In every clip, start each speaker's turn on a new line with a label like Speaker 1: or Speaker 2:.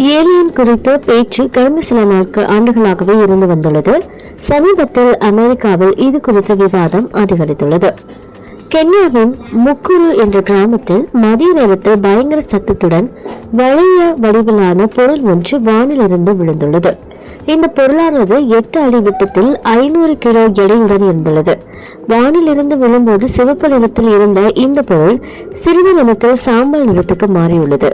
Speaker 1: Alien குறித்த பேச்சு கடந்த சில நாட்கள் ஆண்டுகளாகவே இருந்து வந்துள்ளது. சமீபத்தில் அமெரிக்காவில் இது குறித்த விவாதம் அதிகரித்துள்ளது. கென்யாவின் முக்குரு என்ற கிராமத்தில் மதிய நேரத்தில் பயங்கர சத்தத்துடன் வளைய வடிவிலான பொருள் ஒன்று வானிலிருந்து விழுந்துள்ளது. இந்த பொருளானது எட்டு அடி விட்டத்தில் ஐநூறு கிலோ எடையுடன் இருந்துள்ளது. வானிலிருந்து விழும்போது சிவப்பு நிறத்தில் இருந்த இந்த பொருள் சிறிது நிறத்தில் சாம்பல் நிறத்துக்கு மாறியுள்ளது.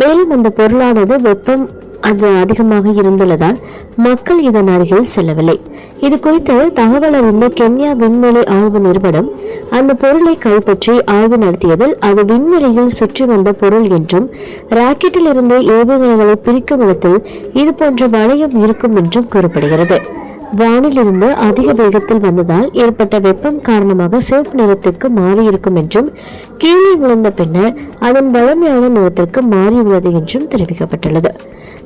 Speaker 1: மேலும் அந்த பொருளானது வெப்பம் அது அதிகமாக இருந்துள்ளதால் மக்கள் இதன் அருகில் செல்லவில்லை. இது குறித்து தகவல் அறிந்த கென்யா விண்வெளி ஆய்வு நிறுவனம் அந்த பொருளை கைப்பற்றி ஆய்வு நடத்தியதில் அது விண்வெளியில் சுற்றி வந்த பொருள் என்றும் ராக்கெட்டில் இருந்து ஏவுகணைகளை பிரிக்கும் இடத்தில் இது போன்ற வளையம் இருக்கும் என்றும் கூறப்படுகிறது. வானிலிருந்து அதிக வேகத்தில் வந்ததால் ஏற்பட்ட வெப்பம் காரணமாக சிவப்பு நிறத்திற்கு மாறியிருக்கும் என்றும் கீழே விழுந்த பின்னர் அதன் வழமையான நிறத்திற்கு மாறியுள்ளது என்றும் தெரிவிக்கப்பட்டுள்ளது.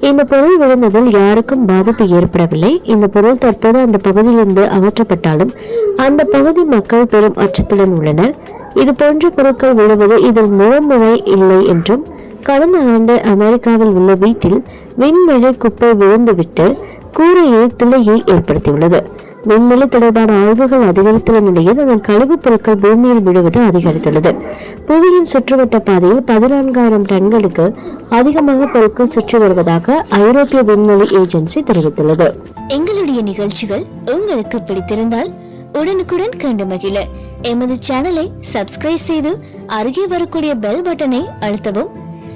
Speaker 1: இந்த பொருள் விழுந்ததில் யாருக்கும் பாதிப்பு ஏற்படவில்லை. இந்த பொருள் தற்போது அந்த பகுதியிலிருந்து அகற்றப்பட்டாலும் அந்த பகுதி மக்கள் பெரும் அச்சத்துடன் உள்ளனர். இது போன்ற பொருட்கள் விழுவது இதில் முழமுறை இல்லை என்றும் கடந்த ஆண்டு அமெரிக்காவில் உள்ள வீட்டில் விண்வெளி குப்பை விழுந்துவிட்டு கூரையில் துளையை ஏற்படுத்தியுள்ளது. விண்வெளி தொடர்பான ஆய்வுகள் அதிகரித்துள்ள நிலையில் அதன் கழிவுப் பொருட்கள் பூமியில் விழுவது அதிகரித்துள்ளது. புவியின் சுற்றுவட்ட பாதையில் பதினான்காயிரம் டன்களுக்கு அதிகமாக பொருட்கள் சுற்றி வருவதாக ஐரோப்பிய விண்வெளி ஏஜென்சி தெரிவித்துள்ளது.
Speaker 2: எங்களுடைய நிகழ்ச்சிகள் உங்களுக்கு பிடித்திருந்தால் உடனுக்குடன் கண்டு மகிழ. எமது சேனலை சப்ஸ்கிரைப் செய்து அருகே வரக்கூடிய பெல் பட்டனை அழுத்தவும்.